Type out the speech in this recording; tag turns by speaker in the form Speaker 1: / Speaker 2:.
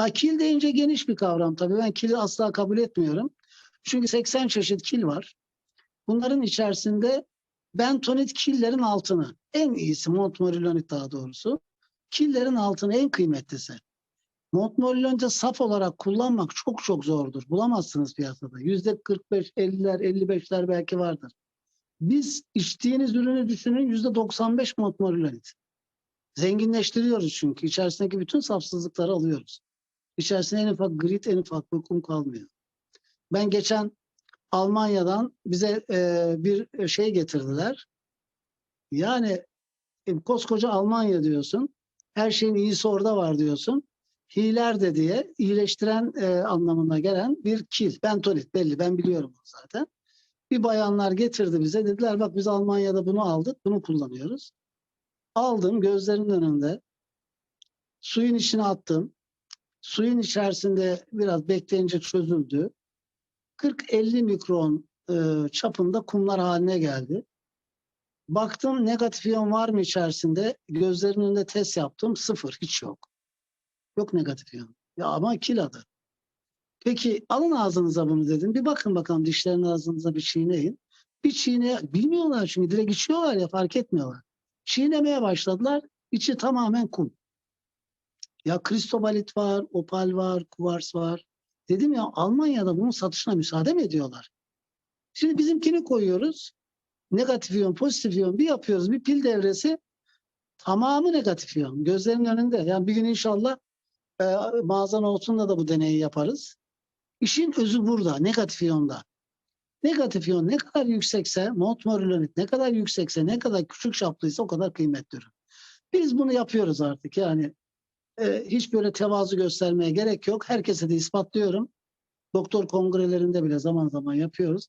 Speaker 1: Ha, kil deyince geniş bir kavram tabii. Ben kili asla kabul etmiyorum. Çünkü 80 çeşit kil var. Bunların içerisinde bentonit killerin altını. En iyisi Montmorillonit daha doğrusu. Killerin altını en kıymetlisi. Montmorillonit'i saf olarak kullanmak çok çok zordur. Bulamazsınız piyasada. Yüzde 45, 50'ler, 55'ler belki vardır. Biz içtiğiniz ürünü düşünün yüzde 95 Montmorillonit. Zenginleştiriyoruz çünkü. içerisindeki bütün safsızlıkları alıyoruz. İçerisinde en ufak grit, en ufak bir kum kalmıyor. Ben geçen Almanya'dan bize e, bir şey getirdiler. Yani e, koskoca Almanya diyorsun. Her şeyin iyisi orada var diyorsun. Hiler de diye iyileştiren e, anlamına gelen bir kil. Bentonit belli ben biliyorum onu zaten. Bir bayanlar getirdi bize dediler bak biz Almanya'da bunu aldık bunu kullanıyoruz. Aldım gözlerimin önünde suyun içine attım. Suyun içerisinde biraz bekleyince çözüldü. 40-50 mikron e, çapında kumlar haline geldi. Baktım negatif iyon var mı içerisinde? Gözlerimin önünde test yaptım. Sıfır. Hiç yok. Yok negatif iyon. Ya ama kil adı. Peki alın ağzınıza bunu dedim. Bir bakın bakalım dişlerin ağzınıza bir çiğneyin. Bir çiğne bilmiyorlar çünkü direkt içiyorlar ya fark etmiyorlar. Çiğnemeye başladılar. İçi tamamen kum. Ya kristobalit var, opal var, kuvars var. Dedim ya Almanya'da bunun satışına müsaade mi ediyorlar? Şimdi bizimkini koyuyoruz. Negatif iyon, pozitif iyon bir yapıyoruz. Bir pil devresi tamamı negatif iyon. Gözlerin önünde. Yani bir gün inşallah e, mağazan olsunla da bu deneyi yaparız. İşin özü burada. Negatif iyonda. Negatif iyon ne kadar yüksekse, Montmorillonit ne kadar yüksekse, ne kadar küçük çaplıysa o kadar kıymetli. Biz bunu yapıyoruz artık. Yani e, hiç böyle tevazu göstermeye gerek yok. Herkese de ispatlıyorum. Doktor kongrelerinde bile zaman zaman yapıyoruz.